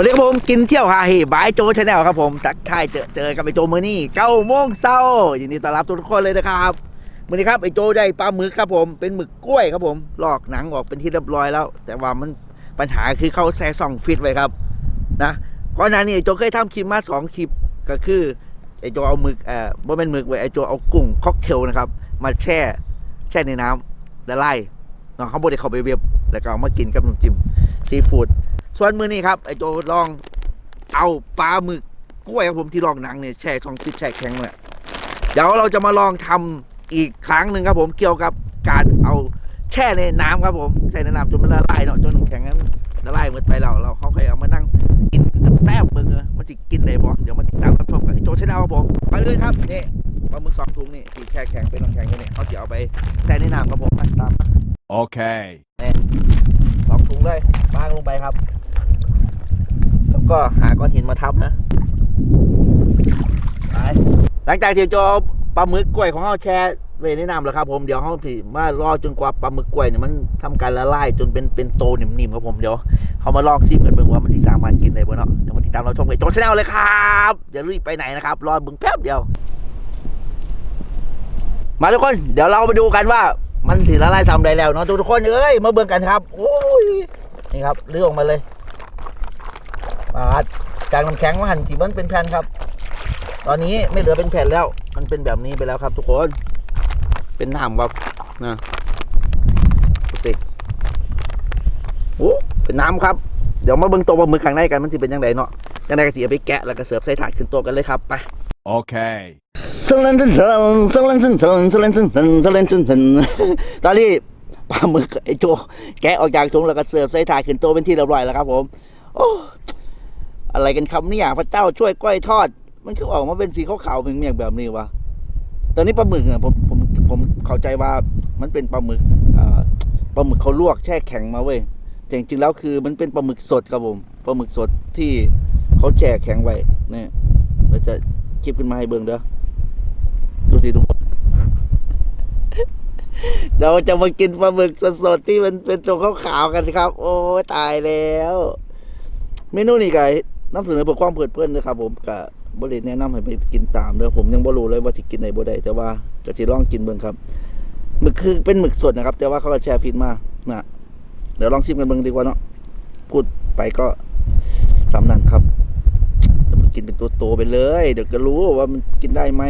วัสดีครับผมกินเที่ยวฮาเฮบายโจชาแนลครับผมทักทายเจอเจอกับไอโจมือนี่เก้าโมงเช้ายินดีต้อนรับทุกคนเลยนะครับมือนี้ครับไอโจได้ปลาหมึกครับผมเป็นหมึกกล้วยครับผมลอกหนังออกเป็นที่เรียบร้อยแล้ว แต่ว่ามันปัญหาคือเขาแซ่ซองฟิตไว้ครับนะก่อนหน้านี้ไอโจเคยทำคลิปมาสองคลิปก็คือไอโจเอาหมึกเอ่อบ่เป็นหมึกไว้ไอโจเอากุ้งค็อกเทลนะครับมาแช่แช่ในน้ำละลายเนาะเขาบดได้เข้าไปเว็บแล้วก็เอามากินกับน้ำจิ้มซีฟู้ด ส่วนมือนี้ครับไอโจลองเอาปลาหมึกกล้วยครับผมที่ลองหนังเนี่ยแช่ช่องฟิตแช่แข็งเนี่ยเดี๋ยวเราจะมาลองทำอีกครั้งหนึ่งครับผมเกี่ยวกับการเอาแช่ในน้ำครับผมแช่ในน้ำจนมันละลายเนาะจนน้ำแข็งนั้นละลายหมดไปแล้วเราเขาเคยเอามานั่งกินแซ่บเบิ่งเลยมันจะกินได้บ่เดี๋ยวมาติดตามรับชมกับไอโจชแนลครับผมไปเลยครับนี่ปลาหมึกสองถุงนี่ที่แช่แข็งเป็นน้ำแข็งอยู่นี่เขาจะเอาไปแช่ในน้ำครับผมมาตามมา Okay. สองถุงเลยบ้างลงไปครับแล้ว ก็หาก้อนหินมาทับนะไปหลังจากที่จเอาปลาหมึกกล้วยของเราแช่ไว้ในน้ำแล้วครับผมเดี๋ยวเขาผีมารอจนกว่าปลาหมึกกล้วยเนี่ยมันทำการละลายจนเป็นเป็นโตนิ่มๆครับผมเดี๋ยวเขามาลองซิมกันเบิ่งว่ามันสิสามารถกินได้บ่เนาะเดี๋ยวมาติดตามเราชมกันโจชแนลเลยครับอย่ารีบไปไหนนะครับรอเบิ่งแป๊บเดียว มาทุกคนเดี๋ยวเราไปดูกันว่ามันสิละลายซ้ำได้แล้วเนาะทุกคนเอ้ยมาเบิ่งกันครับ โอ้ยนี่ครับเลือกออกมาเลย ปาดจากน้ำแข็งมาหั่นที่มันเป็นแผ่นครับ ตอนนี้ไม่เหลือเป็นแผ่นแล้ว มันเป็นแบบนี้ไปแล้วครับ ทุกคน เป็นน้ำครับนะดูสิโอ้เป็นน้ำครับ เดี๋ยวมาเบิ่งตัวปลาหมึกข้างในกันมันสิเป็นยังไงเนาะยังไงก็สิเอาไปแกะแล้วก็เสิร์ฟใส่ถาดขึ้นโต๊ะกันเลยครับไป Okay. สลันซันซันสลันซันซันสลันซันซันสลันซันซันตอนนี้ปลาหมึกไอ้โจแกะออกจากถุงแล้วก็เสิร์ฟใส่ถาดขึ้นโต๊ะเป็นที่เรียบร้อยแล้วครับผม โอ้ อะไรกันคำเนี่ยพระเจ้าช่วยกล้อยทอด มันคือออกมาเป็นสีขาวๆเมียงแบบนี้วะตอนนี้ปลาหมึกเนี่ยผมผมผมเข้าใจว่ามันเป็นปลาหมึกปลาหมึกเขาลวกแช่แข็งมาเว้ยแต่จริงๆแล้วคือมันเป็นปลาหมึกสดครับผมปลาหมึกสดที่เขาแช่แข็งไว้เนี่ยเราจะคลิปขึ้นมาให้เบิ่งเด้อดูสิทุกคนเราจะมากินปลาหมึกสดๆที่มันเป็นตัวขาวๆกันครับ โอ้ตายแล้ว เมนูนี้ก็ นำเสนอเพื่อความเพลิดเพลินนะครับผมกับบริแนะนำให้ไปกินตามเด้อผมยังบ่รู้เลยว่าสิกินได้บ่ได้แต่ว่าก็สิลองกินเบิ่งครับหมึกคือเป็นหมึกสดนะครับ แต่ว่าเขาก็แช่ฟิตมานะเดี๋ยวลองชิมกันเบิ่งดีกว่าเนาะพูดไปก็สำนันครับจะมากินเป็นตัวโตไปเลย เดี๋ยวก็รู้ว่ามันกินได้ไหม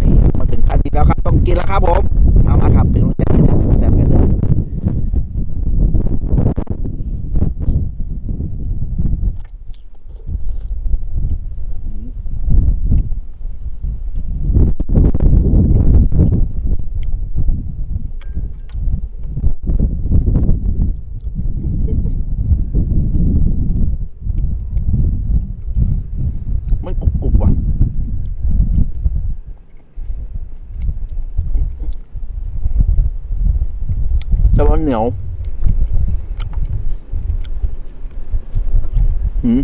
นี่มาถึงขั้นนี้แล้วครับ ต้องกินแล้วครับผมมามาครับ เป็นกำลังใจให้นะแซ่บกันเลยมันกรุบกรุบว่ะ แต่ว่า เหนียวหืม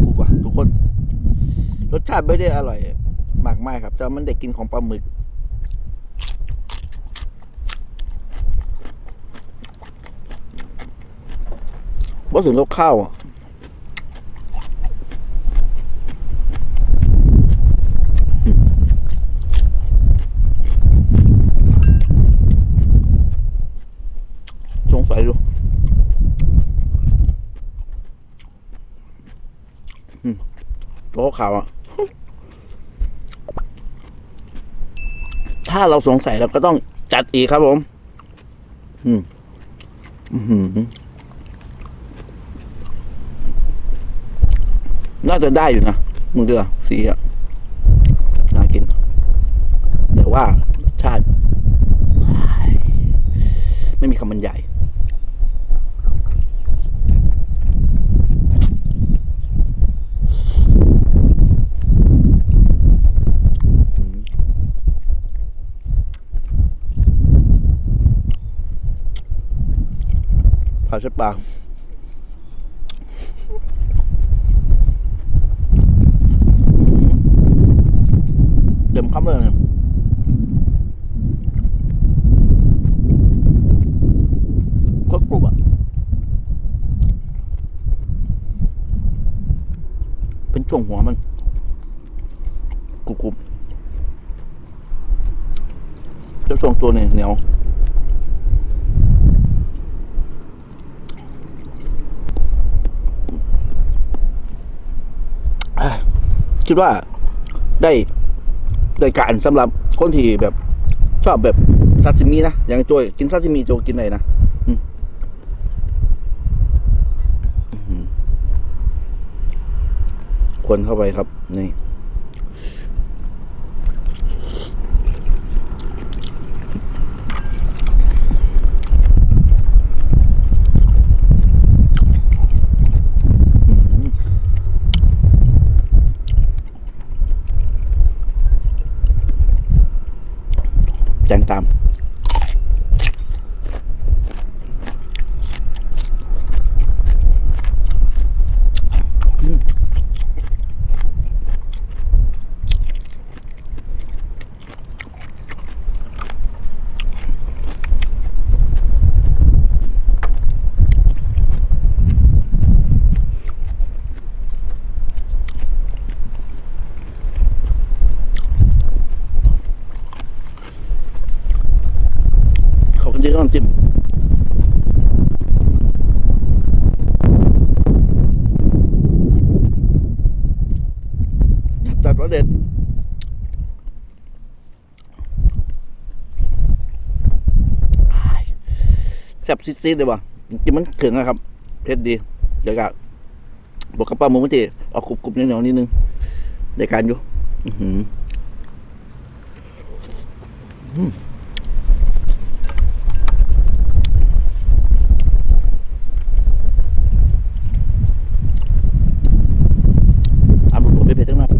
กรุบๆว่ะทุกคน รสชาติไม่ได้อร่อย มากมายครับ แต่มันได้กินของปลาหมึกว่าถึงกับข้าวอะ สงสัยอยู่อืมตัว ขาวอะ ถ้าเราสงสัยเราก็ต้องจัดอีกครับผม อืม อือหือน่าจะได้อยู่นะมึงเดือสีอะน่ากิน แต่ว่าชาติ ไม่มีคำบรรยาย ขาเส้นปลาเต็มคำเลยเนี่ยก็กรุบอะ เป็นช่วงหัวมันกรุบกรุบจะส่งตัวเนี่ยเหนียว คิดว่าได้ได้การสำหรับคนที่แบบชอบแบบซาซิมินะอย่างโจยกินซาซิมิโจกินไหนนะอืมอื้อหือคนเข้าไปครับนี่ แจ้งตาม ขอบคุณที่เข้ามาจิ้มจัดว่าเด็ด แซ่บซีดๆเลยว่ะกินมันเขิงอะครับเผ็ดดีเดี๋ยวก็บวกกับปลาหมูมันจีเอากรุบๆเหนียวๆนิดนึงในการอยู่ อือหือ ทำตัวเผ็ดๆทั้งนั้น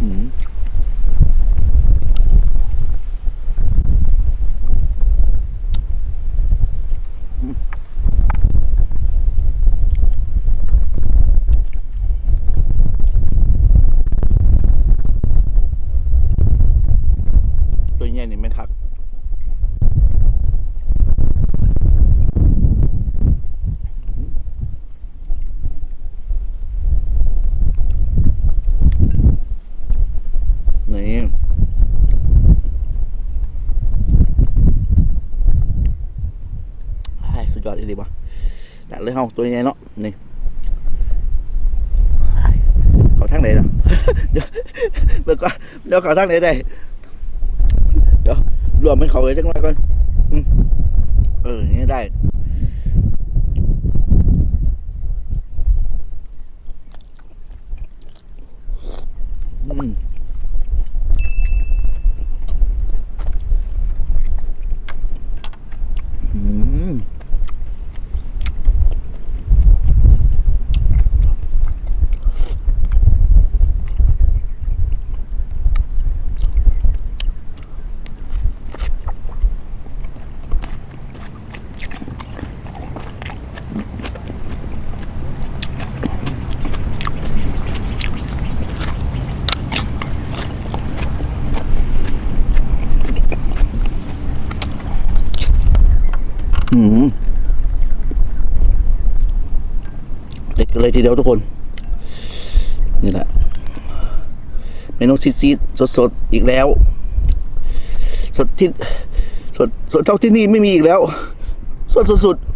อืมอืมตัวใหญ่นี่แม่นคัก นี่ ไอ้สุดยอดอีหลีว่ะจัดเลยเฮาตัวใหญ่เนาะนี่ไอ้เขาทางไหนเนาะ เดี๋ยวเดี๋ยวก่อนเดี๋ยวเขาทางไหนได้ เดี๋ยวรวมเป็นเขาเลยจังไรก่อนอืมเอออย่างนี้ได้ อืม อืมอืม เลยทีเดียวทุกคน นี่แหละเมนูซีซีสดๆอีกแล้ว สดที่สดสดเท่าที่นี่ไม่มีอีกแล้ว สดสุดๆ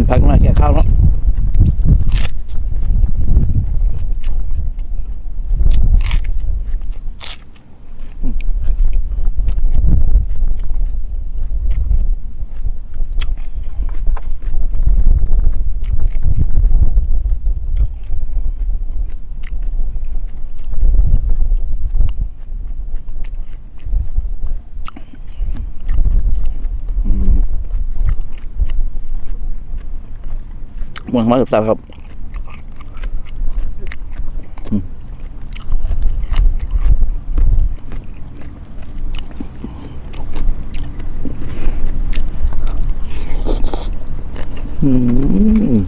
เล่นพักหน่อยแก่ข้าวเนาะ มวนมาแซ่บครับอืมอืม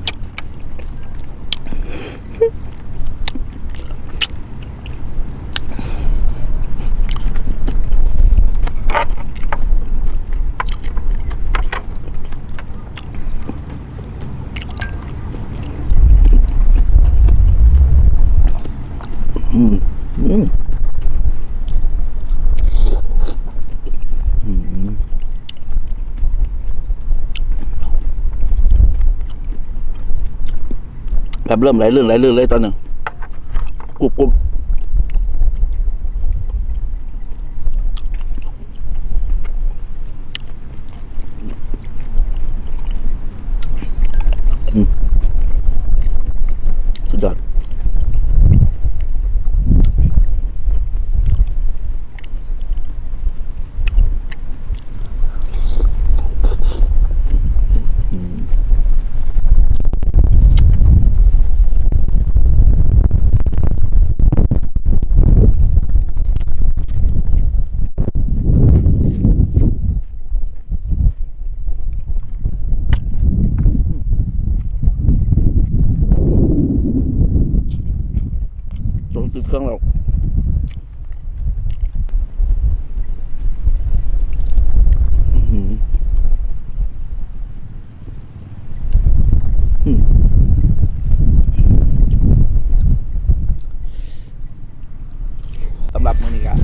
อืมอืมอืมแบบ เริ่มไหลลื่นไหลลื่นเลยตอนหนึ่งกรุบกรุบอืม เครื่องเราอื้อหืออืมสำหรับมื้อนี้ครับ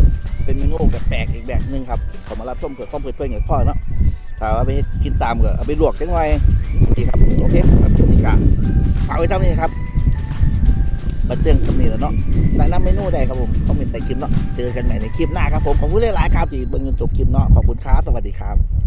เป็นเมนูแปลกๆอีกแบบนึงครับขอมารับชมเผื่อความเพื่อนๆกับพ่อเนาะถ้าว่าไปกินตามก็เอาไปลวกจังไงดีครับ โอเคครับมื้อนี้ก็ฝากไว้เท่านี้ครับ มาเจอกันนี่แล้วเนาะแนะนำเมนูใดครับผมคอมเมนต์ใต้คลิปเนาะ เจอกันใหม่ในคลิปหน้าครับผม ขอบคุณหลายๆครับที่เบิ่งจนจบคลิปเนาะ ขอบคุณครับ สวัสดีครับ